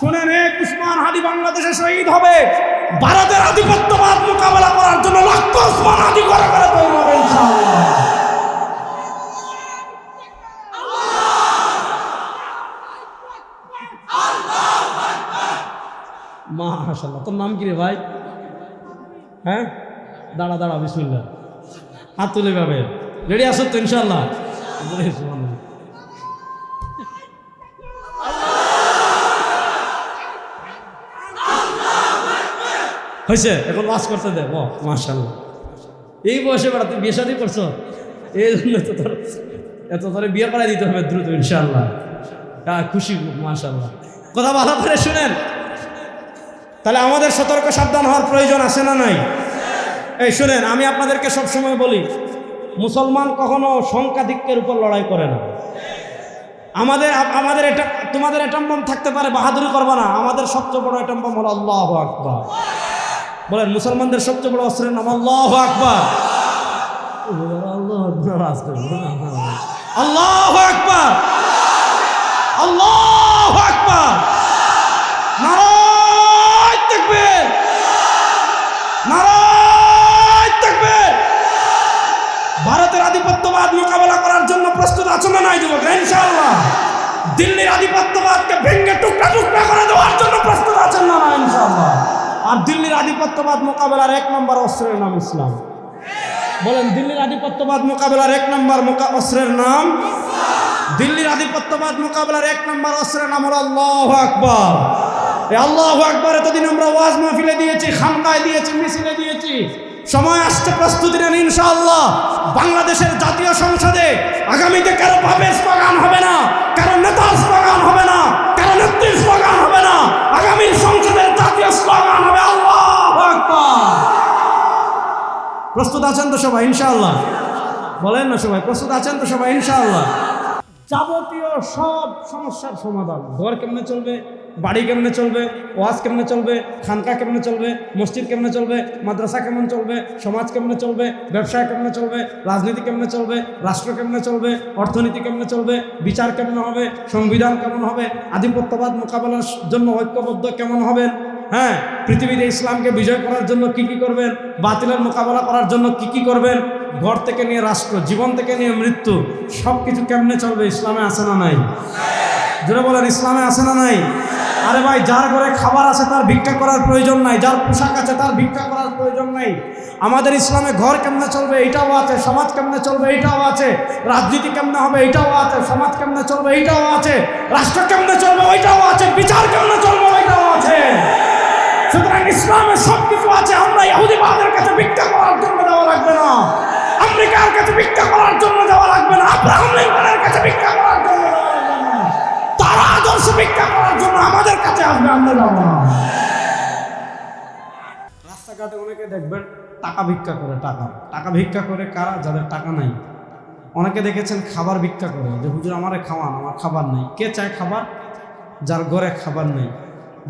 শুনেন এক উসমান হাদি বাংলাদেশে শহীদ হবে। ভারতের আধিপত্যবাদ মোকাবেলা করার জন্য লক্ষ উসমান হাদি করে করে মাশাল্লাহ তোর নাম কি রে ভাই? হ্যাঁ? দাঁড়া দাঁড়া, বিসমিল্লাহ। হাত তুলে পাবে। রেডি আসো তো ইনশাল্লাহ হয়েছে? এখন ওয়াজ করতে দে মাশাল্লাহ এই বয়সে বেড়া তুই বিয়ে শাদি করছ? এই জন্য তো তোর, এত তোরে বিয়ে করাই দিতে হবে দ্রুত ইনশাল্লাহ হ্যাঁ খুশি মাশাল্লাহ কথা ভালো করে শুনেন। তাহলে আমাদের সতর্ক সাবধান হওয়ার প্রয়োজন আছে না নাই? এই শুনেন, আমি আপনাদেরকে সবসময় বলি, মুসলমান কখনো সংখ্যাধিক্যের উপর লড়াই করে না। আমাদের আমাদের এটা, তোমাদের এটাম্বম থাকতে পারে, বাহাদুরি করবে না। আমাদের সবচেয়ে বড় এটাম্বম হলো আল্লাহ আকবার। বলেন, মুসলমানদের সবচেয়ে বড় অস্ত্রের নাম আল্লাহ আকবার। আল্লাহ আকবার। আল্লাহ আকবার। নারায় তাকবীর। নারায় তাকবীর। ভারতের আধিপত্যবাদ মোকাবেলা করার জন্য প্রস্তুত আছো না নাই, যুবক? ইনশাআল্লাহ। দিল্লির আধিপত্যবাদকে ভেঙে টুকরা টুকরা করে দেওয়ার জন্য প্রস্তুত আছেন না ইনশাআল্লাহ। আর দিল্লির আধিপত্যবাদ মোকাবেলার এক নম্বর অস্ত্রের নাম ইসলাম। বলেন, দিল্লির আধিপত্যবাদ মোকাবেলার এক নম্বর অস্ত্রের নাম দিল্লির আধিপত্যবাদ মোকাবেলার এক নম্বর অস্ত্রের নাম হলো আল্লাহ আকবর। আল্লাহ আকবর এতদিন আমরা ওয়াজ মাহফিলে দিয়েছি, খানকায় দিয়েছি, মিছিলে দিয়েছি। সময় আসছে প্রস্তুতি নেন ইনশাআল্লাহ। বাংলাদেশের জাতীয় সংসদে আগামীতে কারও ভাবের স্লোগান হবে না, কারও নেতার স্লোগান হবে না, কারও নেত্রীর স্লোগান স্লোগান হবে প্রস্তুত আছেন তো সবাই ইনশাআল্লাহ বলেন না সবাই প্রস্তুত আছেন তো সবাই ইনশাআল্লাহ যাবতীয় সব সমস্যার সমাধান ঘর কেমনে চলবে বাড়ি কেমনে চলবে ওয়াজ কেমনে চলবে খানকা কেমনে চলবে মসজিদ কেমনে চলবে মাদ্রাসা কেমন চলবে সমাজ কেমনে চলবে ব্যবসা কেমনে চলবে রাজনীতি কেমনে চলবে রাষ্ট্র কেমনে চলবে অর্থনীতি কেমনে চলবে বিচার কেমন হবে সংবিধান কেমন হবে আধিপত্যবাদ মোকাবেলার জন্য ঐক্যবদ্ধ কেমন হবেন হ্যাঁ পৃথিবীতে ইসলামকে বিজয় করার জন্য কি কি করবেন? বাতিলের মোকাবেলা করার জন্য কি কি করবেন? ঘর থেকে নিয়ে রাষ্ট্র, জীবন থেকে নিয়ে মৃত্যু সব কিছু কেমনে চলবে? ইসলামে আছে না নাই? জোরে বলেন, ইসলামে আছে না নাই? আরে ভাই, যার ঘরে খাবার আছে তার ভিক্ষা করার প্রয়োজন নাই, যার পোশাক আছে তার ভিক্ষা করার প্রয়োজন নাই। আমাদের ইসলামে ঘর কেমনে চলবে? এটাও আছে, সমাজ কেমনে চলবে? এটাও আছে। রাজনীতি কেমনে হবে? এটাও আছে। সমাজ কেমনে চলবে? এটাও আছে। রাষ্ট্র কেমনে চলবে? ওইটাও আছে। বিচার কেমনে চলবে? ওইটাও আছে। সুতরাং ইসলামে সব কিছু আছে, আমরা ইহুদিবাদের কাছে ভিক্ষা করার জন্য যাওয়া লাগবে না। আমেরিকার কাছে ভিক্ষা করার জন্য যাওয়া লাগবে না। আব্রাহাম লিঙ্কনের কাছে ভিক্ষা করার জন্য তারা আদর্শ ভিক্ষা করার জন্য আমাদের কাছে আসবে, আমরা যাব রাস্তাঘাটে অনেকে দেখবেন টাকা ভিক্ষা করে, টাকা। টাকা ভিক্ষা করে কারা? যাদের টাকা নাই। অনেকে দেখেছেন খাবার ভিক্ষা করে, যে, হুজুর, আমারে খাওয়ান, আমার খাবার নেই। কে চায় খাবার? যার ঘরে খাবার নেই।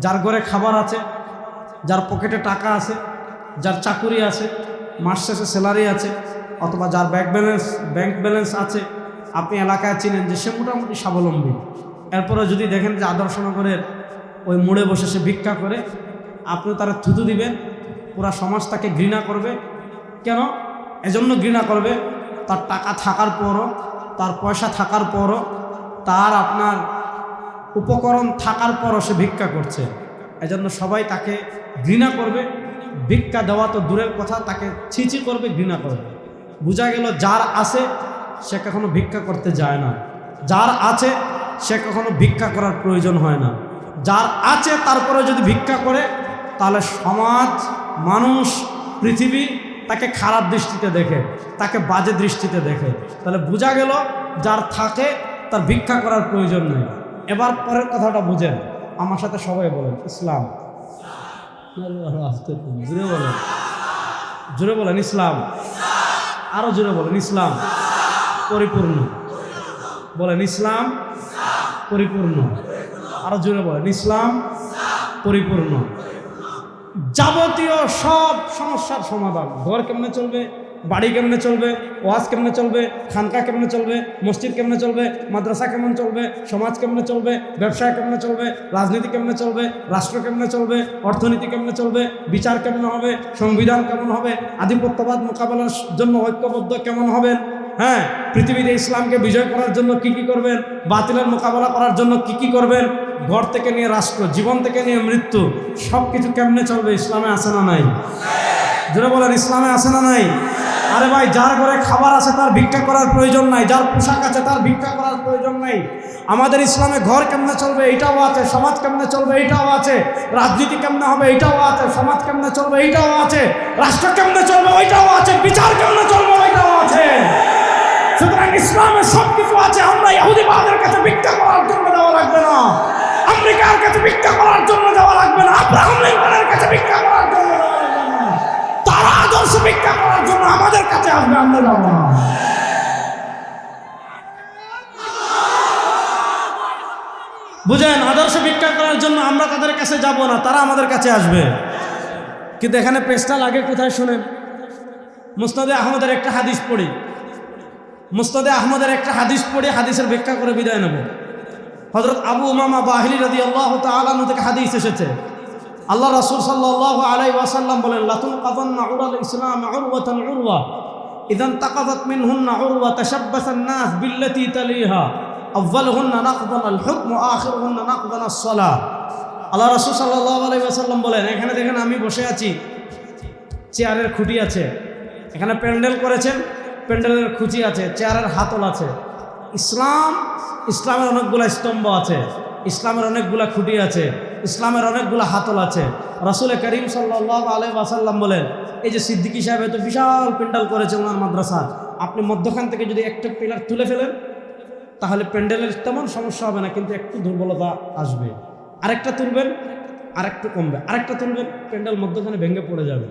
যার ঘরে খাবার আছে যার পকেটে টাকা আছে, যার চাকুরি আছে, মাস শেষে স্যালারি আছে, অথবা যার ব্যাংক ব্যালেন্স ব্যাংক ব্যালেন্স আছে, আপনি এলাকায় চিনেন যে সে মোটামুটি স্বাবলম্বী। এরপরে যদি দেখেন যে আদর্শনগরের ওই মোড়ে বসে সে ভিক্ষা করে আপনি তারা থুতু দিবেন, পুরা সমাজ তাকে ঘৃণা করবে। কেন? এজন্য ঘৃণা করবে। তার টাকা থাকার পরও, তার পয়সা থাকার পরও, তার আপনার উপকরণ থাকার পরও সে ভিক্ষা করছে। এজন্য সবাই তাকে ঘৃণা করবে। ভিক্ষা দেওয়া তো দূরের কথা, তাকে ছিচি করবে, ঘৃণা করবে। বোঝা গেল যার আছে, সে কখনো ভিক্ষা করতে যায় না। যার আছে, সে কখনো ভিক্ষা করার প্রয়োজন হয় না। যার আছে তারপরে যদি ভিক্ষা করে, তাহলে সমাজ, মানুষ, পৃথিবী তাকে খারাপ দৃষ্টিতে দেখে, তাকে বাজে দৃষ্টিতে দেখে। তাহলে বোঝা গেল, যার থাকে, তার ভিক্ষা করার প্রয়োজন নেই। এবার পরের কথাটা বুঝেন। আমার সাথে সবাই বলেন, ইসলাম। জুড়ে বলেন। জুড়ে বলেন, ইসলাম। আরও জুড়ে বলেন, ইসলাম। পরিপূর্ণ। বলেন, ইসলাম পরিপূর্ণ। আরও জুড়ে বলেন, ইসলাম পরিপূর্ণ। যাবতীয় সব সমস্যার সমাধান। ঘর কেমনে চলবে? বাড়ি কেমনে চলবে ওয়াজ কেমনে চলবে খানকা কেমনে চলবে মসজিদ কেমনে চলবে মাদ্রাসা কেমন চলবে সমাজ কেমনে চলবে ব্যবসা কেমনে চলবে রাজনীতি কেমনে চলবে রাষ্ট্র কেমনে চলবে অর্থনীতি কেমনে চলবে বিচার কেমন হবে সংবিধান কেমন হবে আধিপত্যবাদ মোকাবেলার জন্য ঐক্যবদ্ধ কেমন হবেন হ্যাঁ পৃথিবীতে ইসলামকে বিজয় করার জন্য কি কি করবেন বাতিলের মোকাবেলা করার জন্য কি কি করবেন ঘর থেকে নিয়ে রাষ্ট্র জীবন থেকে নিয়ে মৃত্যু সব কিছু কেমনে চলবে ইসলামে আছে না নাই জোরে বলেন, ইসলামে আছে না নাই? আরে ভাই, যার ঘরে খাবার আছে তার ভিক্ষা করার প্রয়োজন নাই, যার পোশাক আছে তার ভিক্ষা করার প্রয়োজন নাই। আমাদের ইসলামে ঘর কেমনে চলবে এটাও আছে, সমাজ কেমনে চলবে এটাও আছে, রাজনীতি কেমনে হবে এটাও আছে, সমাজ কেমনে চলবে এটাও আছে, রাষ্ট্র কেমনে চলবে ওইটাও আছে, বিচার কেমনে চলবে ওইটাও আছে। সুতরাং ইসলামে সব কিছু আছে, আমরা ইহুদিবাদের কাছে ভিক্ষা করার জন্য যাওয়া লাগবে না। আমেরিকার কাছে ভিক্ষা করার জন্য যাওয়া লাগবে না। আব্রাহাম কাছে ভিক্ষা করার জন্য আদর্শ ভিক্ষা করার জন্য আমাদের কাছে আসবে, আমরা যাব না। বুঝেন, আদর্শ ভিক্ষা করার জন্য আমরা তাদের কাছে যাব না, তারা আমাদের কাছে আসবে। কিন্তু এখানে পেস্টা লাগে কোথায় শুনেন? মুস্তাদে আহমদের একটা হাদিস পড়ি। মুস্তাদে আহমদের একটা হাদিস পড়ে, হাদিসের ব্যাখ্যা করে বিদায় নেব। হজরত আবু উমামা বাহিলি রাদি আল্লাহ তালু থেকে হাদিস এসেছে। আল্লাহ রাসুল সাল্লাহ আলাই ওয়াসাল্লাম বলেন লাতুল কাদন উরাল ইসলাম উরওয়াতান উরওয়া, ইদান তাকাদাত মিনহুন্না উরওয়া তাশাব্বাসান নাস বিল্লাতি তালিহা আউয়ালহুন্না নাকদান আল হুকম আখিরহুন্না নাকদান আস-সালাহ। আল্লাহ রাসূল সাল্লাল্লাহু আলাইহি ওয়াসাল্লাম বলেন, এখানে দেখেন আমি বসে আছি, চেয়ারের খুঁটি আছে, এখানে প্যান্ডেল করেছেন, প্যান্ডেলের খুঁচি আছে, চেয়ারের হাতল আছে। ইসলাম, ইসলামের অনেকগুলা স্তম্ভ আছে, ইসলামের অনেকগুলা খুঁটি আছে ইসলামের অনেকগুলো হাতল আছে। রাসুল করিম সাল্লাহ আলাই ওয়াসাল্লাম বলেন, এই যে সিদ্দিকি সাহেব এত বিশাল প্যান্ডেল করেছে ওনার মাদ্রাসা, আপনি মধ্যখান থেকে যদি একটা পিলার তুলে ফেলেন, তাহলে প্যান্ডেলের তেমন সমস্যা হবে না, কিন্তু একটু দুর্বলতা আসবে। আরেকটা তুলবেন, আরেকটু কমবে। আরেকটা তুলবেন, প্যান্ডেল মধ্যখানে ভেঙে পড়ে যাবে।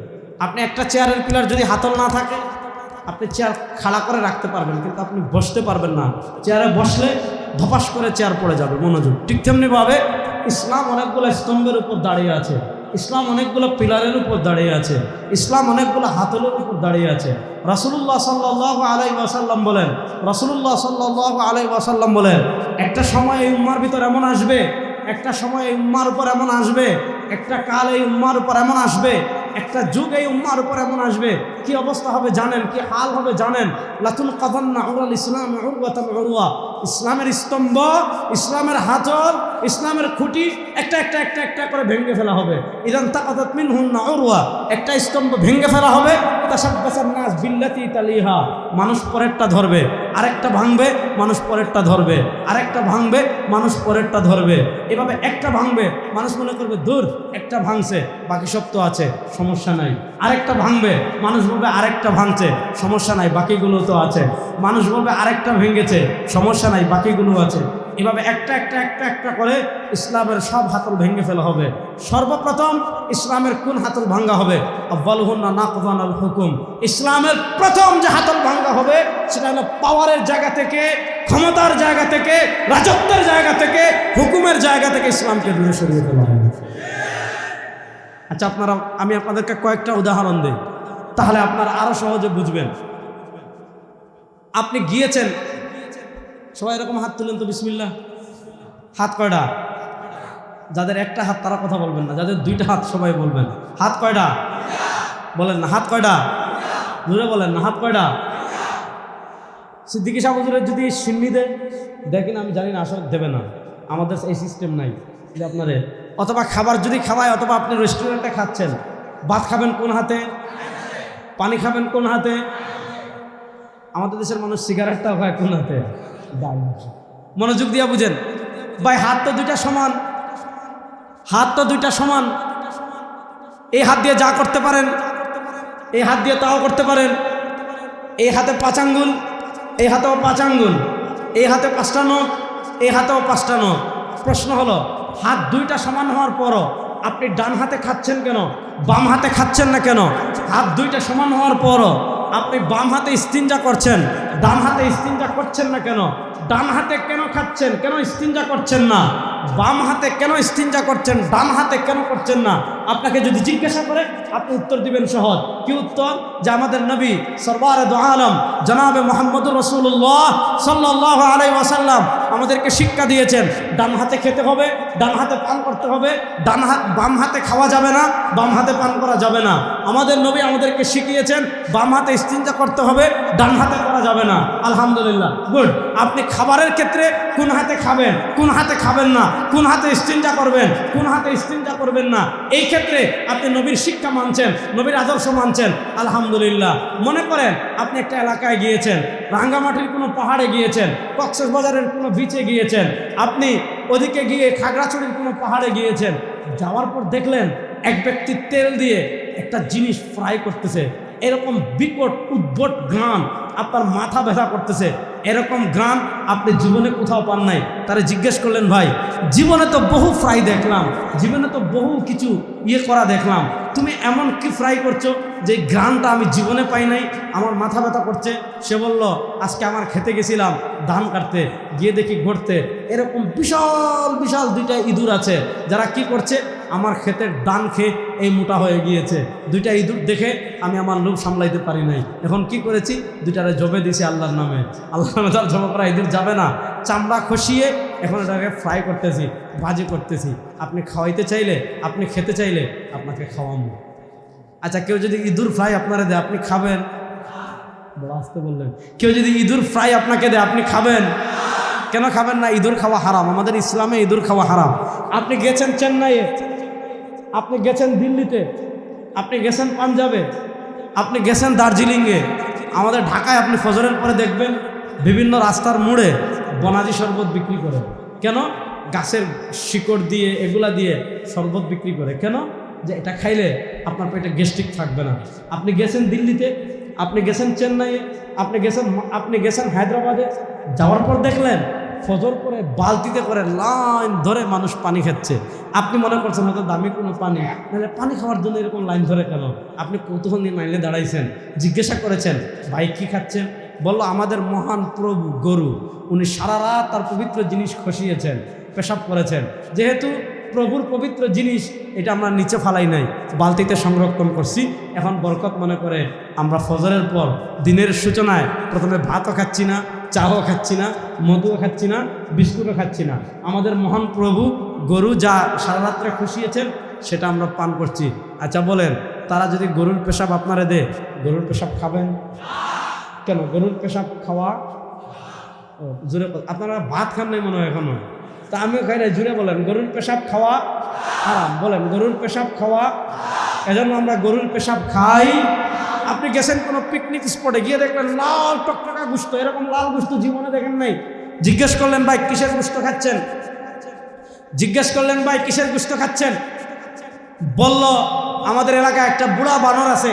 আপনি একটা চেয়ারের পিলার যদি হাতল না থাকে, আপনি চেয়ার খাড়া করে রাখতে পারবেন, কিন্তু আপনি বসতে পারবেন না। চেয়ারে বসলে ধপাস করে চেয়ার পড়ে যাবে, মনোযোগ। ঠিক তেমনিভাবে ইসলাম অনেকগুলো স্তম্ভের উপর দাঁড়িয়ে আছে, ইসলাম অনেকগুলো পিলারের উপর দাঁড়িয়ে আছে, ইসলাম অনেকগুলো হাতলের উপর দাঁড়িয়ে আছে। রাসুলুল্লাহ সাল্লাহ আলাই ওয়াসাল্লাম বলেন, রাসুলুল্লাহ সাল্লাহ আলাই ওয়াসাল্লাম বলেন, একটা সময় এই উম্মার ভিতর এমন আসবে, একটা সময় এই উম্মার উপর এমন আসবে, একটা কাল এই উম্মার উপর এমন আসবে একটা যুগ এই উম্মার উপর এমন আসবে। কি অবস্থা হবে জানেন? কি হাল হবে জানেন? লাতুল কাদান্না উরাল ইসলাম ইসলামের স্তম্ভ, ইসলামের হাতর ইসলামের খুঁটি একটা একটা একটা একটা করে ভেঙে ফেলা হবে। ইদান তাকাদাত মিনহুন্না উরওয়া, একটা স্তম্ভ ভেঙে ফেলা হবে। নাস বিল্লাতি তালিহা, মানুষ পরেরটা ধরবে, আরেকটা ভাঙবে, মানুষ পরেরটা ধরবে, আরেকটা ভাঙবে, মানুষ পরেরটা ধরবে। এভাবে একটা ভাঙবে, মানুষ মনে করবে, দূর, একটা ভাঙছে, বাকি সব তো আছে, সমস্যা নাই। আরেকটা ভাঙবে, মানুষ বলবে, আরেকটা ভাঙছে, সমস্যা নাই, বাকিগুলো তো আছে। মানুষ বলবে, আরেকটা ভেঙেছে, সমস্যা নাই, বাকিগুলো আছে। এভাবে একটা একটা একটা একটা করে ইসলামের সব হাতল ভেঙে ফেলা হবে। সর্বপ্রথম ইসলামের কোন হাতল ভাঙ্গা হবে? আব্বালহুন্না হুকুম। ইসলামের প্রথম যে হাতল ভাঙ্গা হবে সেটা হলো পাওয়ারের জায়গা থেকে, ক্ষমতার জায়গা থেকে, রাজত্বের জায়গা থেকে, হুকুমের জায়গা থেকে ইসলামকে দূরে সরিয়ে ফেলা হবে। আচ্ছা আপনারা, আমি আপনাদেরকে কয়েকটা উদাহরণ দিই। তাহলে আপনারা আরও সহজে বুঝবেন। আপনি গিয়েছেন সবাই এরকম হাত তুলেন তো বিসমিল্লা হাত কয়টা যাদের একটা হাত তারা কথা বলবেন না, যাদের দুইটা হাত সবাই বলবেন। হাত কয়টা বলেন না, হাত কয়টা জুড়ে বলেন না, হাত কয়টা সিদ্দিকি সাহুজুরের যদি সিন্নি দেয়, দেখেন আমি জানি না, আসলে দেবে না। আমাদের এই সিস্টেম নাই যে আপনারে, অথবা খাবার যদি খাওয়ায়, অথবা আপনি রেস্টুরেন্টে খাচ্ছেন, ভাত খাবেন কোন হাতে? পানি খাবেন কোন হাতে? আমাদের দেশের মানুষ সিগারেটটাও খায় কোন হাতে? মনোযোগ দিয়া বুঝেন। ভাই, হাত তো দুইটা সমান। হাত তো দুইটা সমান। এই হাত দিয়ে যা করতে পারেন, এই হাত দিয়ে তাও করতে পারেন। এই হাতে পাঁচ আঙ্গুল, এই হাতেও পাঁচ আঙ্গুল। এই হাতে পাঁচটা নখ, এই হাতেও পাঁচটা নখ। প্রশ্ন হলো, হাত দুইটা সমান হওয়ার পরও আপনি ডান হাতে খাচ্ছেন কেন, বাম হাতে খাচ্ছেন না কেন? হাত দুইটা সমান হওয়ার পরও আপনি বাম হাতে স্তিনজা করছেন ডান হাতে স্তিনজা করছেন না কেন? ডান হাতে কেন খাচ্ছেন? কেন স্তিনজা করছেন না? বাম হাতে কেন ইস্তিনজা করছেন? ডান হাতে কেন করছেন না? আপনাকে যদি জিজ্ঞাসা করে, আপনি উত্তর দিবেন সহজ। কি উত্তর? যে আমাদের নবী সরবার আলম, জনাবে মোহাম্মদুর রসুল্লাহ সাল্লাহ আলাই ওয়াসাল্লাম আমাদেরকে শিক্ষা দিয়েছেন, ডান হাতে খেতে হবে, ডান হাতে পান করতে হবে, ডান হাত, বাম হাতে খাওয়া যাবে না, বাম হাতে পান করা যাবে না। আমাদের নবী আমাদেরকে শিখিয়েছেন, বাম হাতে ইস্তিনজা করতে হবে, ডান হাতে করা যাবে না। আলহামদুলিল্লাহ। গুড। আপনি খাবারের ক্ষেত্রে কোন হাতে খাবেন, কোন হাতে খাবেন না, কোন হাতে ইস্তিনজা করবেন, কোন হাতে ইস্তিনজা করবেন না, এই ক্ষেত্রে আপনি নবীর শিক্ষা মানছেন, নবীর আদর্শ মানছেন, আলহামদুলিল্লাহ। মনে করেন, আপনি একটা এলাকায় গিয়েছেন, রাঙ্গামাটির কোনো পাহাড়ে গিয়েছেন কক্সবাজারের কোনো বিচে গিয়েছেন, আপনি ওদিকে গিয়ে খাগড়াছড়ির কোনো পাহাড়ে গিয়েছেন, যাওয়ার পর দেখলেন, এক ব্যক্তি তেল দিয়ে একটা জিনিস ফ্রাই করতেছে। এরকম বিকট, উদ্ভট গ্রাম আপনার মাথা ব্যথা করতেছে। এরকম গ্রাম আপনি জীবনে কোথাও পান নাই। তারা জিজ্ঞেস করলেন, ভাই, জীবনে তো বহু ফ্রাই দেখলাম, জীবনে তো বহু কিছু ইয়ে করা দেখলাম। তুমি এমন কি ফ্রাই করছ যে গ্রামটা আমি জীবনে পাই নাই? আমার মাথা ব্যথা করছে। সে বলল, আজকে আমার খেতে গেছিলাম ধান কাটতে, গিয়ে দেখি ঘুরতে। এরকম বিশাল বিশাল দুইটা ইঁদুর আছে। যারা কি করছে? আমার ক্ষেতের ডান খেয়ে এই মোটা হয়ে গিয়েছে। দুইটা ইঁদুর দেখে আমি আমার লোভ সামলাইতে পারি নাই। এখন কি করেছি? দুইটারে জবে দিয়েছি আল্লাহর নামে। আল্লাহর নামে তার জমা করা ইঁদুর যাবে না। চামড়া খসিয়ে এখন এটাকে ফ্রাই করতেছি, ভাজি করতেছি। আপনি খাওয়াইতে চাইলে, আপনি খেতে চাইলে আপনাকে খাওয়াবো আচ্ছা কেউ যদি ইঁদুর ফ্রাই আপনারা দেয়, আপনি খাবেন? বড় আসতে বললেন। কেউ যদি ইঁদুর ফ্রাই আপনাকে দেয়, আপনি খাবেন? কেন খাবেন না? ইঁদুর খাওয়া হারাম। আমাদের ইসলামে ইঁদুর খাওয়া হারাম। আপনি গেছেন চেন্নাইয়ে। আপনি গেছেন দিল্লিতে, আপনি গেছেন পাঞ্জাবে, আপনি গেছেন দার্জিলিংয়ে, আমাদের ঢাকায় আপনি ফজরের পরে দেখবেন বিভিন্ন রাস্তার মোড়ে বনাজি শরবত বিক্রি করে। কেন? গাছের শিকড় দিয়ে, এগুলা দিয়ে শরবত বিক্রি করে। কেন? যে এটা খাইলে আপনার পেটে গ্যাস্ট্রিক থাকবে না। আপনি গেছেন দিল্লিতে, আপনি গেছেন চেন্নাইয়ে, আপনি গেছেন আপনি গেছেন হায়দ্রাবাদে, যাওয়ার পর দেখলেন ফজর করে বালতিতে করে লাইন ধরে মানুষ পানি খাচ্ছে। আপনি মনে করছেন হয়তো দামি কোনো পানি। নাহলে পানি খাওয়ার জন্য এরকম লাইন ধরে কেন? আপনি কৌতূহল নিয়ে লাইনে দাঁড়াইছেন? জিজ্ঞাসা করেছেন, ভাই, কী খাচ্ছেন? বলল, আমাদের মহান প্রভু গরু। উনি সারা রাত তার পবিত্র জিনিস খসিয়েছেন, পেশাব করেছেন। যেহেতু প্রভুর পবিত্র জিনিস, এটা আমরা নিচে ফালাই নাই, বালতিতে সংরক্ষণ করছি। এখন বরকত মনে করে আমরা ফজরের পর দিনের সূচনায় প্রথমে ভাতও খাচ্ছি না চাও খাচ্ছি না মধুও খাচ্ছি না, বিস্কুটও খাচ্ছি না। আমাদের মহান প্রভু গরু যা সারা রাত্রে খুশিয়েছেন, সেটা আমরা পান করছি। আচ্ছা বলেন, তারা যদি গরুর পেশাব আপনারা দে গরুর পেশাব খাবেন? কেন? গরুর পেশাব খাওয়া? জোরে আপনারা ভাত খান নাই মনে হয় এখনও? তা আমিও খাই নাই জুড়ে বলেন, গরুর পেশাব খাওয়া হারাম। বলেন, গরুর পেশাব খাওয়া, এজন্য আমরা গরুর পেশাব খাই। আপনি গেছেন কোনো পিকনিক স্পটে গিয়ে দেখলেন লাল টকটকা গুস্ত, এরকম লাল গুস্ত জীবনে দেখেন নাই। জিজ্ঞেস করলেন, ভাই, কিসের গুস্ত খাচ্ছেন? জিজ্ঞেস করলেন, ভাই, কিসের গুস্ত খাচ্ছেন? বলল, আমাদের এলাকায় একটা বুড়া বানর আছে,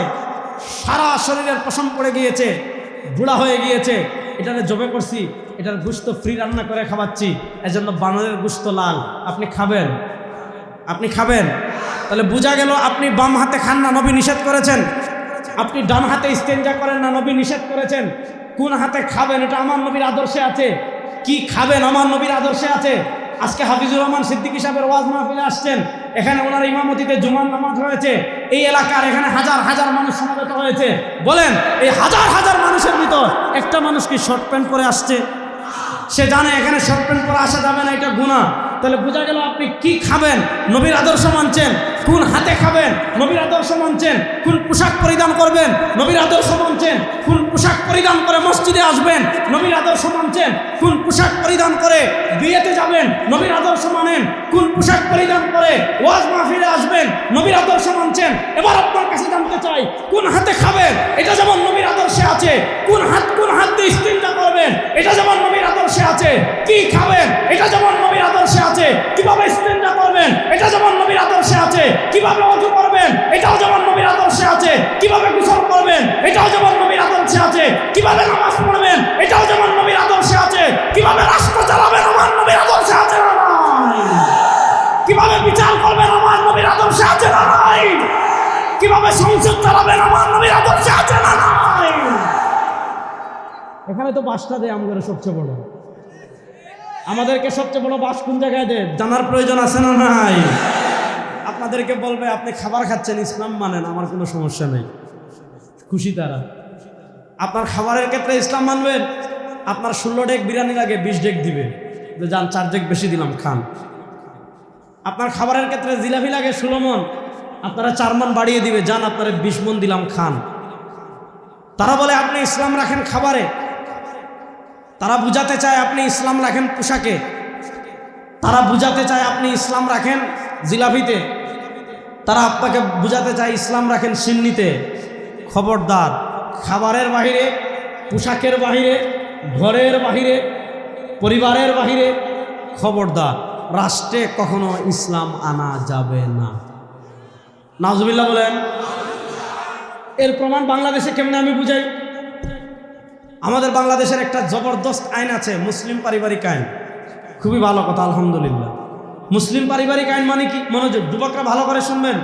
সারা শরীরের পশম পড়ে গিয়েছে, বুড়া হয়ে গিয়েছে, এটারে জবে করছি, এটার গুস্ত ফ্রি রান্না করে খাওয়াচ্ছি, এজন্য বানরের গুস্ত লাল, আপনি খাবেন? আপনি খাবেন? তাহলে বোঝা গেল, আপনি বাম হাতে খান না, নবী নিষেধ করেছেন। আপনি ডান হাতে স্টেঞ্জা করেন না, নবী নিষেধ করেছেন। কোন হাতে খাবেন, এটা আমার নবীর আদর্শে আছে। কি খাবেন, আমার নবীর আদর্শে আছে। আজকে হাফিজুর রহমান সিদ্দিকী সাহেবের ওয়াজ মাহফিলে আসছেন। এখানে ওনার ইমামতিতে জুমান নামাজ হয়েছে এই এলাকার এখানে হাজার হাজার মানুষ সমাবেত হয়েছে। বলেন, এই হাজার হাজার মানুষের ভিতর একটা মানুষ কি শর্ট প্যান্ট পরে আসছে? সে জানে এখানে শর্ট প্যান্ট পরে আসা যাবে না, এটা গুণা তাহলে বোঝা গেল আপনি কি খাবেন? নবীর আদর্শ মানছেন। কোন হাতে খাবেন? নবীর আদর্শ মানছেন। কোন পোশাক পরিধান করবেন? নবীর আদর্শ মানছেন। কোন পোশাক পরিধান করে মসজিদে আসবেন? নবীর আদর্শ মানছেন। কোন পোশাক পরিধান করে বিয়েতে যাবেন? নবীর আদর্শ মানেন। কোন পোশাক পরিধান করে ওয়াজ মাহফিলে আসবেন? নবীর আদর্শ মানছেন। এবার আপনার কাছে জানতে চাই, কোন হাতে খাবেন? এটা যেমন নবীর আদর্শে আছে, কোন হাত কোন হাত দিয়ে ইস্তিনটা করবেন? এটা যেমন নবীর আদর্শে আছে, কি খাবেন? এটা যেমন কীভাবে নামাজ পড়বেন? এটাও যেমন নবীর আদর্শে আছে। কীভাবে রাষ্ট্র চালাবেন? আমার নবীর আদর্শে আছে কীভাবে বিচার করবেন? আমার নবীর আদর্শে আছে না নাই। কীভাবে সংসদ চালাবেন? আমার নবীর আদর্শে আছে না নাই। এখানে তো পাঁচটা দেয় আমাদের সবচেয়ে বড়। আমাদেরকে সবচেয়ে বড় বাস কোন জায়গায় দেয় জানার প্রয়োজন আছে না নাই? আপনাদেরকে বলবে, আপনি খাবার খাচ্ছেন, ইসলাম মানেন আমার কোনো সমস্যা নেই। খুশি তারা। আপনার খাবারের ক্ষেত্রে ইসলাম মানবেন, আপনার ষোলো ডেক বিরিয়ানি লাগে বিশ ডেক দিবে যে যান, চার ডেক বেশি দিলাম, খান। আপনার খাবারের ক্ষেত্রে জিলাপি লাগে ষোলো মন, আপনারা চার মন বাড়িয়ে দিবে, যান, আপনারা বিশ মন দিলাম, খান। তারা বলে, আপনি ইসলাম রাখেন খাবারে। তারা বুঝাতে চায় আপনি ইসলাম রাখেন পোশাকে। তারা বুঝাতে চায় আপনি ইসলাম রাখেন জিলাপিতে। তারা আপনাকে বুঝাতে চায় ইসলাম রাখেন সিন্নিতে। খবরদার। খাবারের বাহিরে, পোশাকের বাহিরে, ঘরের বাহিরে, পরিবারের বাহিরে, খবরদার, রাষ্ট্রে কখনো ইসলাম আনা যাবে না। নাজবিল্লা বলেন, এর প্রমাণ বাংলাদেশে কেমনে আমি বুঝাই? আমাদের বাংলাদেশের একটা জবরদস্ত আইন আছে, মুসলিম পারিবারিক আইন। খুবই ভালো কথা, আলহামদুলিল্লাহ। মুসলিম পারিবারিক আইন মানে কি? মনোযোগ, যুবকরা ভালো করে শুনবেন।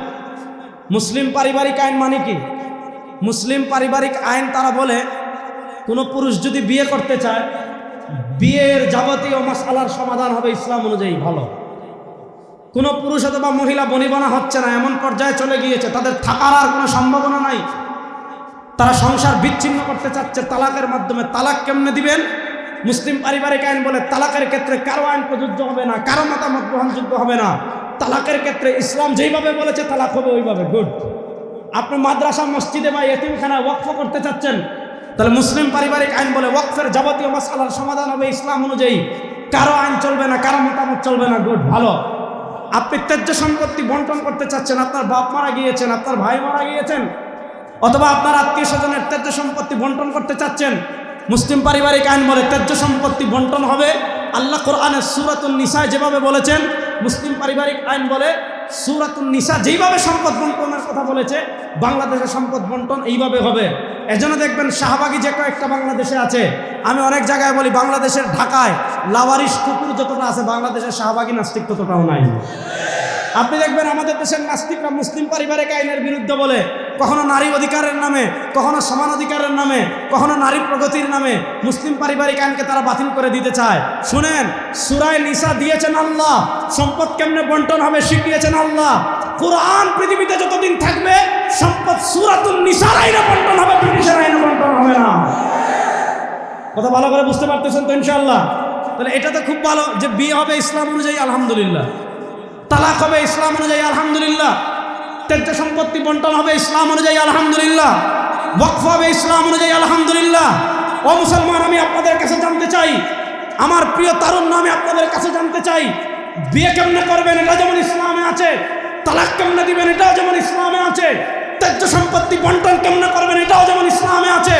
মুসলিম পারিবারিক আইন মানে কি? মুসলিম পারিবারিক আইন তারা বলে, কোনো পুরুষ যদি বিয়ে করতে চায়, বিয়ের যাবতীয় মশালার সমাধান হবে ইসলাম অনুযায়ী, ভালো। কোনো পুরুষ অথবা মহিলা বনিবনা হচ্ছে না, এমন পর্যায়ে চলে গিয়েছে, তাদের থাকার আর কোনো সম্ভাবনা নাই। তারা সংসার বিচ্ছিন্ন করতে চাচ্ছে তালাকের মাধ্যমে। তালাক কেমনে দিবেন? মুসলিম পারিবারিক আইন বলে, তালাকের ক্ষেত্রে কারও আইন প্রযোজ্য হবে না, কারও মতামত গ্রহণযোগ্য হবে না। তালাকের ক্ষেত্রে ইসলাম যেইভাবে বলেছে, তালাক হবে ওইভাবে, গুড। আপনি মাদ্রাসা, মসজিদে বা এতিমখানা ওয়াকফ করতে চাচ্ছেন, তাহলে মুসলিম পারিবারিক আইন বলে ওয়াকফের যাবতীয় মশালার সমাধান হবে ইসলাম অনুযায়ী। কারও আইন চলবে না, কারও মতামত চলবে না, গুড, ভালো। আপনি ত্যায্য সম্পত্তি বন্টন করতে চাচ্ছেন, আপনার বাপ মারা গিয়েছেন, আপনার ভাই মারা গিয়েছেন, অথবা আপনার আত্মীয় স্বজনের ত্যায্য সম্পত্তি বন্টন করতে চাচ্ছেন, মুসলিম পারিবারিক আইন বলে ত্যায্য সম্পত্তি বন্টন হবে। আল্লাহ কোরআনের সুরাতুল নিসায় যেভাবে বলেছেন, মুসলিম পারিবারিক আইন বলে সুরাতুল নিসা যেইভাবে সম্পদ বন্টনের কথা বলেছে, বাংলাদেশের সম্পদ বন্টন এইভাবে হবে। এজন্য দেখবেন শাহবাগি যে কয়েকটা বাংলাদেশে আছে, আমি অনেক জায়গায় বলি বাংলাদেশের ঢাকায় লাওয়ারিশ কুকুর যতটা আছে, বাংলাদেশের শাহবাগি নাস্তিক ততটাও নাই। আপনি দেখবেন আমাদের দেশের নাস্তিকরা মুসলিম পারিবারিক আইনের বিরুদ্ধে বলে, কখনো নারী অধিকারের নামে, কখনো সমান অধিকারের নামে, কখনো নারী প্রগতির নামে মুসলিম পারিবারিক আইনকে তারা বাতিল করে দিতে চায়। শুনেন, সুরায় নিসা দিয়েছেন আল্লাহ, সম্পদ কেমনে বন্টন হবে শিখিয়েছেন আল্লাহ। কোরআন পৃথিবীতে যতদিন থাকবে, সম্পদ সুরাতুল নিসার আইনে বন্টন হবে, ব্রিটিশের আইনে বন্টন হবে না। কথা ভালো করে বুঝতে পারতেছেন তো ইনশাল্লাহ তাহলে এটা তো খুব ভালো, যে বিয়ে হবে ইসলাম অনুযায়ী, আলহামদুলিল্লাহ। তালাক হবে ইসলাম অনুযায়ী, আলহামদুলিল্লাহ। ত্যায্য সম্পত্তি বন্টন হবে ইসলাম অনুযায়ী, আলহামদুলিল্লাহ। ওয়াকফ হবে ইসলাম অনুযায়ী, আলহামদুলিল্লাহ। ও মুসলমান, আমি আপনাদের কাছে জানতে চাই, আমার প্রিয় তারুণ্য, আমি আপনাদের কাছে জানতে চাই, বিয়ে কেমনে করবেন? এটা যেমন ইসলামে আছে, তালাক কেমনে দিবেন? এটাও যেমন ইসলামে আছে, ত্যায্য সম্পত্তি বন্টন কেমনে করবেন? এটাও যেমন ইসলামে আছে,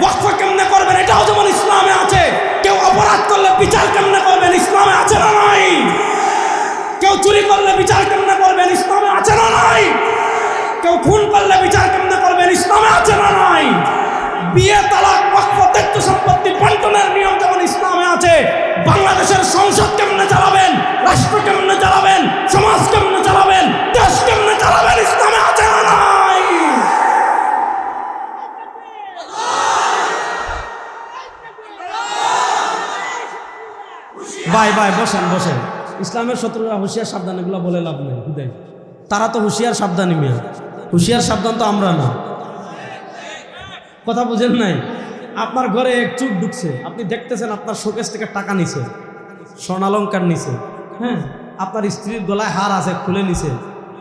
ওয়াকফ কেমনে করবেন? এটাও যেমন ইসলামে আছে, কেউ অপরাধ করলে বিচার কেমনে করবেন? ইসলামে আছে না নাই? কেউ চুরি করলে বিচার কেমনে করবেন? ইসলামে আছে না নাই? কেউ খুন করলে বিচার কেমনে করবেন? ইসলামে আছে না নাই? বিয়ে, তালাক পক্ষ দায়িত্ব, সম্পত্তি, বন্টনের নিয়ম যেমন ইসলামে আছে, বাংলাদেশের সংসদ কেমনে চালাবেন? রাষ্ট্র কেমনে চালাবেন? সমাজ কেমনে চালাবেন? দেশ কেমনে চালাবেন? ইসলামে আছে না নাই? ভাই ভাই, বসেন বসেন। ইসলামের শত্রুরা হুঁশিয়ার সাবধান, এগুলো বলে লাভ নেই, হুদাই। তারা তো হুঁশিয়ার সাবধানী মিয়া। হুঁশিয়ার সাবধান তো আমরা না। কথা বুঝেন নাই? আপনার ঘরে এক চুপ ঢুকছে, আপনি দেখতেছেন আপনার শোকেস থেকে টাকা নিছে স্বর্ণালঙ্কার নিছে হ্যাঁ? আপনার স্ত্রীর গলায় হার আছে, খুলে নিছে।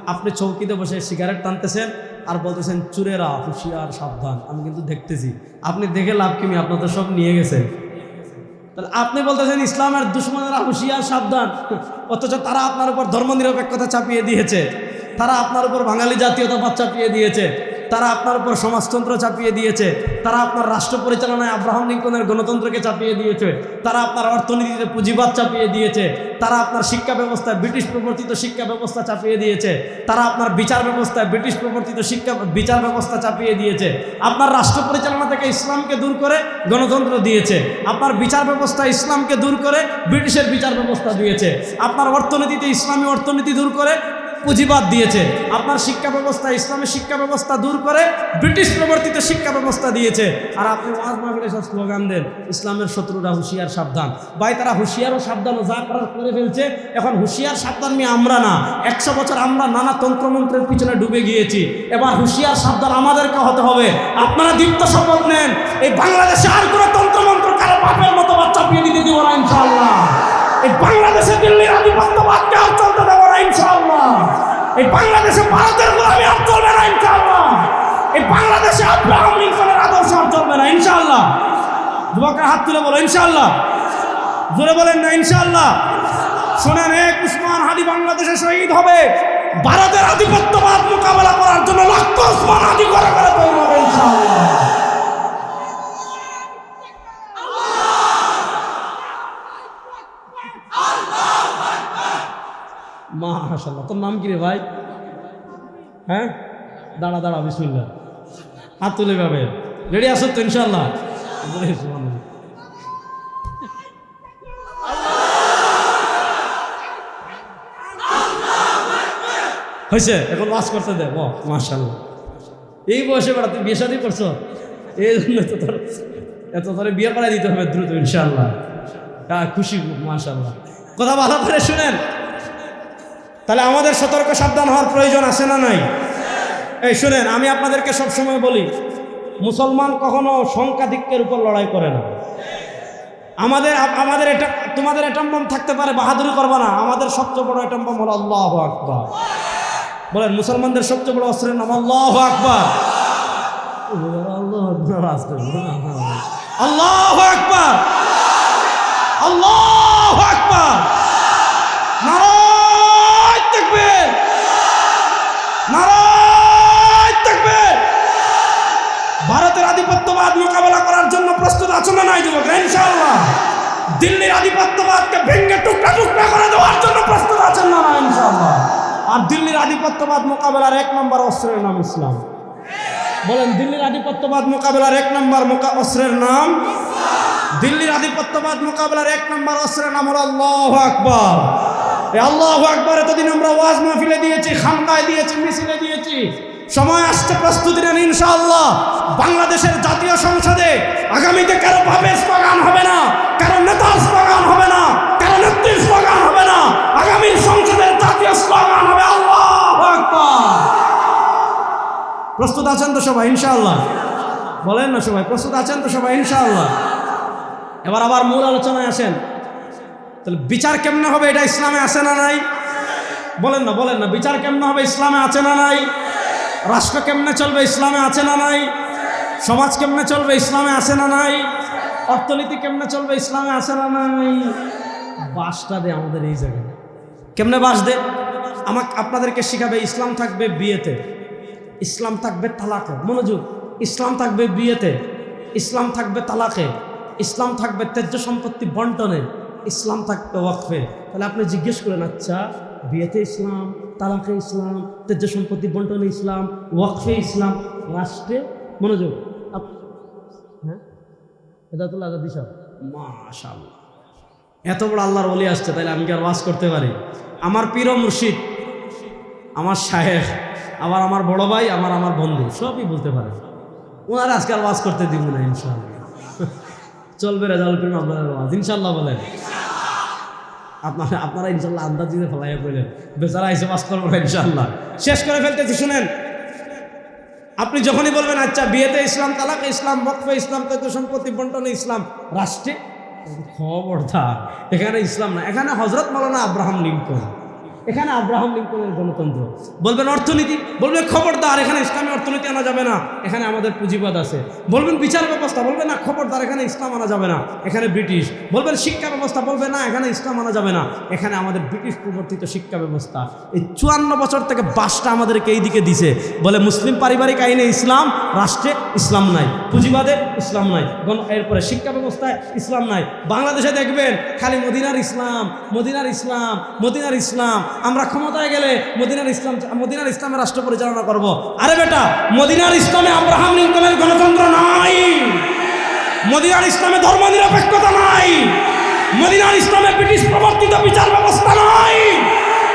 আপনি চৌকিতে বসে সিগারেট টানতেছেন আর বলতেছেন, চুরেরা, হুঁশিয়ার সাবধান। আমি কিন্তু দেখতেছি। আপনি দেখে লাভ কিমি আপনার তো সব নিয়ে গেছেন তাহলে আপনি বলতেছেন ইসলামের দুশ্মনেরা হুঁশিয়ার, সাবধান। অথচ তারা আপনার উপর ধর্মনিরপেক্ষতা চাপিয়ে দিয়েছে। তারা আপনার উপর বাঙালি জাতীয়তাবাদ চাপিয়ে দিয়েছে। তারা আপনার উপর সমাজতন্ত্র চাপিয়ে দিয়েছে, তারা আপনার রাষ্ট্র পরিচালনায় আব্রাহাম লিঙ্কনের গণতন্ত্রকে চাপিয়ে দিয়েছে, তারা আপনার অর্থনীতিতে পুঁজিবাদ চাপিয়ে দিয়েছে, তারা আপনার শিক্ষা ব্যবস্থায় ব্রিটিশ প্রবর্তিত শিক্ষা ব্যবস্থা চাপিয়ে দিয়েছে, তারা আপনার বিচার ব্যবস্থায় ব্রিটিশ প্রবর্তিত শিক্ষা বিচার ব্যবস্থা চাপিয়ে দিয়েছে, আপনার রাষ্ট্র পরিচালনা থেকে ইসলামকে দূর করে গণতন্ত্র দিয়েছে, আপনার বিচার ব্যবস্থা ইসলামকে দূর করে ব্রিটিশের বিচার ব্যবস্থা দিয়েছে, আপনার অর্থনীতিতে ইসলামী অর্থনীতি দূর করে পুঁজিবাদ দিয়েছে। আপনার শিক্ষা ব্যবস্থা, ইসলামের শিক্ষা ব্যবস্থা দূর করে ব্রিটিশ প্রবর্তিত শিক্ষা ব্যবস্থা দিয়েছে। আর আপনি ওয়াজ সব স্লোগান দেন, ইসলামের শত্রুরা হুঁশিয়ার সাবধান। ভাই, তারা হুঁশিয়ার সাবধান, যা করার করে ফেলছে। এখন হুঁশিয়ার সাবধান নিয়ে আমরা না, একশো বছর আমরা নানা তন্ত্রমন্ত্রের পিছনে ডুবে গিয়েছি। এবার হুঁশিয়ার সাবধান আমাদেরকে হতে হবে। আপনারা দীপ্ত শপথ নেন, এই বাংলাদেশে আর কোনো তন্ত্রমন্ত্র কারও বাপের মতো বাচ্চা পিয়ে দিতে দিব না, ইনশাআল্লাহ। এই বাংলাদেশে দিল্লির আধিপত্যবাদকে আর চলতে দেবো না, ইনশাআল্লাহ। এই বাংলাদেশে ভারতের গোলামি আর চলবে না, ইনশাআল্লাহ। এই বাংলাদেশে আব্রাহাম লিঙ্কনের আদর্শ আর চলবে না, ইনশাআল্লাহ। যুবকের হাত তুলে বলো, ইনশাআল্লাহ। জোরে বলেন না, ইনশাআল্লাহ। শোনেন, এক উসমান হাদি বাংলাদেশে শহীদ হবে। ভারতের আধিপত্যবাদ মোকাবেলা করার জন্য লক্ষ উসমান হাদি করে করে তৈরি হবে, ইনশাআল্লাহ। মাশাল্লাহ তোর নাম কি রে ভাই? হ্যাঁ? দাঁড়া দাঁড়া বিসমিল্লা হাত তুলে যাবে রেডি আসো তো ইনশাল্লাহ হয়েছে? এখন ওয়াজ করতে দে ও মাশাল্লাহ এই বয়সে বেড়া, তুই বিয়ে শাদি করছ? এই জন্য তো তোর, এত তোরে বিয়ে করাই দিতে হবে দ্রুত ইনশাল্লাহ হ্যাঁ খুশি মাশাল্লাহ কথা ভালো করে শুনেন। তাহলে আমাদের সতর্ক সাবধান হওয়ার প্রয়োজন আছে না নাই? এই শুনেন, আমি আপনাদেরকে সবসময় বলি, মুসলমান কখনো সংখ্যাধিক্যের উপর লড়াই করে না। আমাদের আমাদের এটা, তোমাদের এটাম্বম থাকতে পারে, বাহাদুরি করবা না। আমাদের সবচেয়ে বড় এটাম্বম হলো আল্লাহ আকবার। বলেন, মুসলমানদের সবচেয়ে বড় অস্ত্রের নাম আল্লাহ আকবার। আল্লাহ আকবার। আল্লাহ আকবার। ভারতের আধিপত্যবাদ মোকাবেলা করার জন্য প্রস্তুত আছো না নাই যুবক? ইনশাআল্লাহ। দিল্লির আধিপত্যবাদকে ভেঙে টুকরা টুকরা করে দেওয়ার জন্য প্রস্তুত আছেন না না আর দিল্লির আধিপত্যবাদ মোকাবেলার এক নম্বর অস্ত্রের নাম ইসলাম। বলেন, দিল্লির আধিপত্যবাদ মোকাবেলার এক নম্বর অস্ত্রের নাম দিল্লির আধিপত্যবাদ মোকাবেলার এক নম্বর অস্ত্রের নাম হল আল্লাহ আকবর। আল্লাহ আকবর, এতদিন আমরা ওয়াজ মাহফিলে দিয়েছি খানকায় দিয়েছি, মিছিলে দিয়েছি। সময় আসছে প্রস্তুতি নেন ইনশাআল্লাহ। বাংলাদেশের জাতীয় সংসদে আগামীতে কারও ভাবের স্লোগান হবে না, কারও নেতার স্লোগান হবে না, কারও নেত্রীর স্লোগান হবে না। আগামীর সংসদের জাতীয় স্লোগান হবে আল্লাহ প্রস্তুত আছেন তো সবাই, ইনশাআল্লাহ? বলেন না সবাই, প্রস্তুত আছেন তো সবাই, ইনশাআল্লাহ? এবার আবার মূল আলোচনায় আসেন। তাহলে বিচার কেমনে হবে? এটা ইসলামে আছে না নাই? বলেন না বলেন না, বিচার কেমনে হবে? ইসলামে আছে না নাই? রাষ্ট্র কেমনে চলবে? ইসলামে আছে না নাই? সমাজ কেমনে চলবে? ইসলামে আছে না নাই? অর্থনীতি কেমনে চলবে? ইসলামে আছে না নাই? বাসটা দে আমাদের এই জায়গায়। কেমনে বাস দে? আমাকে, আপনাদেরকে শিখাবে, ইসলাম থাকবে বিয়েতে। ইসলাম থাকবে তালাকে। মনোযোগ। ইসলাম থাকবে বিয়েতে। ইসলাম থাকবে তালাকে। ইসলাম থাকবে তেজ্য সম্পত্তি বন্টনে। ইসলাম থাকবে ওয়াকফে। তাহলে আপনি জিজ্ঞেস করেন আচ্ছা বিয়েতে ইসলাম, তালাকে ইসলাম তেজ্য সম্পত্তি বন্টনে ইসলাম, ওয়াকফে ইসলাম রাষ্ট্রে মনোযোগ? হ্যাঁ? হেদাতুল্লাহ আজাদি সাহেব এত বড় আল্লাহর ওলি আসছে, তাহলে আমি আর ওয়াজ করতে পারি? আমার পীর ও মুর্শিদ, আমার সাহেব আবার আমার বড় ভাই আমার আমার বন্ধু, সবই বলতে পারে। ওনারা আজকাল ওয়াজ করতে দিব না ইনশাল্লাহ চলবে রেজাল্ট করুন আপনাদের ওয়াজ। ইনশাল্লাহ বলেন। আপনারা আপনারা ইনশাল্লাহ আন্দাজ দিতে ফেলাইয়া করলেন বেচারা এসে ওয়াজ করব না ইনশাল্লাহ শেষ করে ফেলতেছি শুনেন। আপনি যখনই বলবেন আচ্ছা বিয়েতে ইসলাম তালাকে ইসলাম বকফে ইসলাম তথ্য সম্পত্তি বন্টনে ইসলাম রাষ্ট্রে খবরদার। এখানে ইসলাম না এখানে হজরত মালানা আব্রাহাম লিঙ্কন। এখানে আব্রাহাম লিঙ্কনের গণতন্ত্র। বলবেন অর্থনীতি? বলবেন খবরদার, এখানে ইসলামী অর্থনীতি আনা যাবে না। এখানে আমাদের পুঁজিবাদ আছে। বলবেন বিচার ব্যবস্থা, বলবেন না, খবরদার, এখানে ইসলাম আনা যাবে না। এখানে ব্রিটিশ। বলবেন শিক্ষা ব্যবস্থা, বলবেন না, এখানে ইসলাম আনা যাবে না। এখানে আমাদের ব্রিটিশ প্রবর্তিত শিক্ষা ব্যবস্থা। এই চুয়ান্ন বছর থেকে বাসটা আমাদেরকে এই দিকে দিছে। বলে মুসলিম পারিবারিক আইনে ইসলাম, রাষ্ট্রে ইসলাম নাই। পুঁজিবাদে ইসলাম নাই। এরপরে শিক্ষা ব্যবস্থায় ইসলাম নাই। বাংলাদেশে দেখবেন খালি মদিনার ইসলাম মদিনার ইসলাম মদিনার ইসলাম। আমরা ক্ষমতায় গেলে মদিনার ইসলাম, মদিনার ইসলামের রাষ্ট্র পরিচালনা করব। আরে বেটা, মদিনার ইসলামে আব্রাহাম লিঙ্কনের গণতন্ত্র নাই। মদিনার ইসলামে ধর্ম নিরপেক্ষতা নাই। মদিনার ইসলামে ব্রিটিশ প্রবর্তিত বিচার ব্যবস্থা নাই।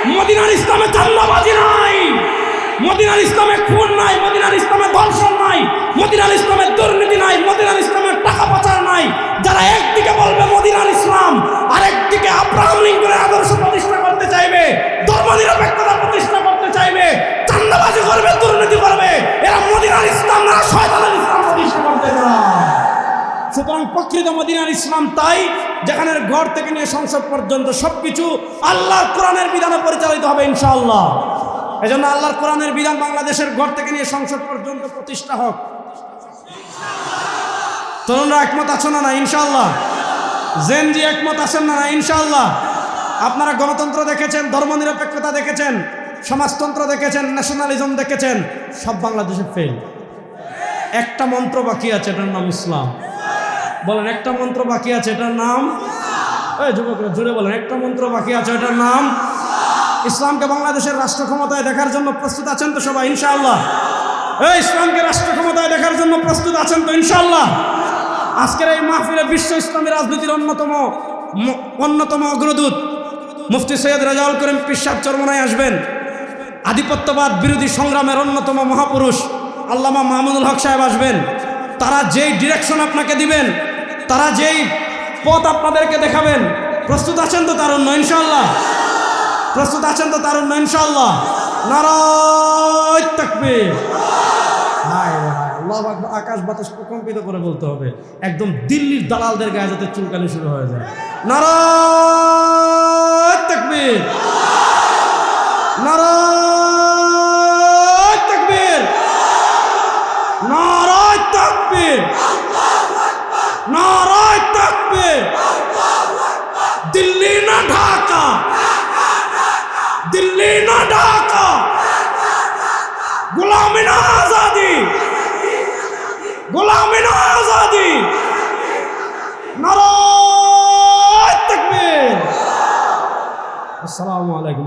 মদিনার ইসলামে চান্দাবাজি নাই। মদিনার ইসলামে খুন নাই। মদিনার ইসলামে ধর্ষণ নাই। মদিনার ইসলামে দুর্নীতি নাই। মদিনার ইসলামে টাকা পাচার নাই। যারা একদিকে বলবে মদিনার ইসলাম আর একদিকে আব্রাহাম লিঙ্কনের আদর্শ প্রতিষ্ঠা চাইবে, ধর্ম নিরপেক্ষতা প্রতিষ্ঠা করতে চাইবে, চান্দাবাজি করবে, দুর্নীতি করবে, এরা মদিনার ইসলাম না, শয়তানের ইসলাম প্রতিষ্ঠা করতে সুতরাং প্রকৃত মদিনার ইসলাম তাই, যেখানে ঘর থেকে নিয়ে সংসদ পর্যন্ত সবকিছু আল্লাহর কোরআনের বিধানে পরিচালিত হবে ইনশাআল্লাহ। এজন্য আল্লাহর কোরআনের বিধান বাংলাদেশের ঘর থেকে নিয়ে সংসদ পর্যন্ত প্রতিষ্ঠা হোক। তরুণরা একমত আছো না না, ইনশাআল্লাহ? জেনজি একমত আছেন না না, ইনশাআল্লাহ? আপনারা গণতন্ত্র দেখেছেন, ধর্মনিরপেক্ষতা দেখেছেন, সমাজতন্ত্র দেখেছেন ন্যাশনালিজম দেখেছেন, সব বাংলাদেশে ফেল একটা মন্ত্র বাকি আছে, এটার নাম ইসলাম। বলেন, একটা মন্ত্র বাকি আছে, এটার নাম? এই যুবকরা জুড়ে বলেন, একটা মন্ত্র বাকি আছে, এটার নাম? ইসলামকে বাংলাদেশের রাষ্ট্র ক্ষমতায় দেখার জন্য প্রস্তুত আছেন তো সবাই, ইনশাআল্লাহ। এই ইসলামকে রাষ্ট্র ক্ষমতায় দেখার জন্য প্রস্তুত আছেন তো, ইনশাআল্লাহ। আজকের এই মাহফিলে বিশ্ব ইসলামী রাজনীতির অন্যতম অন্যতম অগ্রদূত মুফতি সৈয়দ রাজাউল করিম পিসাব চরমনায় আসবেন। আধিপত্যবাদ বিরোধী সংগ্রামের অন্যতম মহাপুরুষ আল্লামা মাহমুদুল হক সাহেব আসবেন। তারা যেই ডিরেকশন আপনাকে দিবেন, তারা যেই পথ আপনাদেরকে দেখাবেন, প্রস্তুত আছেন তো তারুণ্য ইনশাল্লাহ প্রস্তুত আছেন তো তারুণ্য ইনশাল্লাহ নারায় আকাশ বাতাস প্রকম্পিত করে বলতে হবে। একদম দিল্লির দালালদের গায়ে যাতে চুলকানি শুরু হয়ে যায়। নারায় তাকবীর নারায় তাকবীর নারায় তাকবীর নারায় তাকবীর দিল্লি না ঢাকা দিল্লি না ঢাকা গোলামি না আজাদি গোলামি না আজাদি আসসালামু আলাইকুম।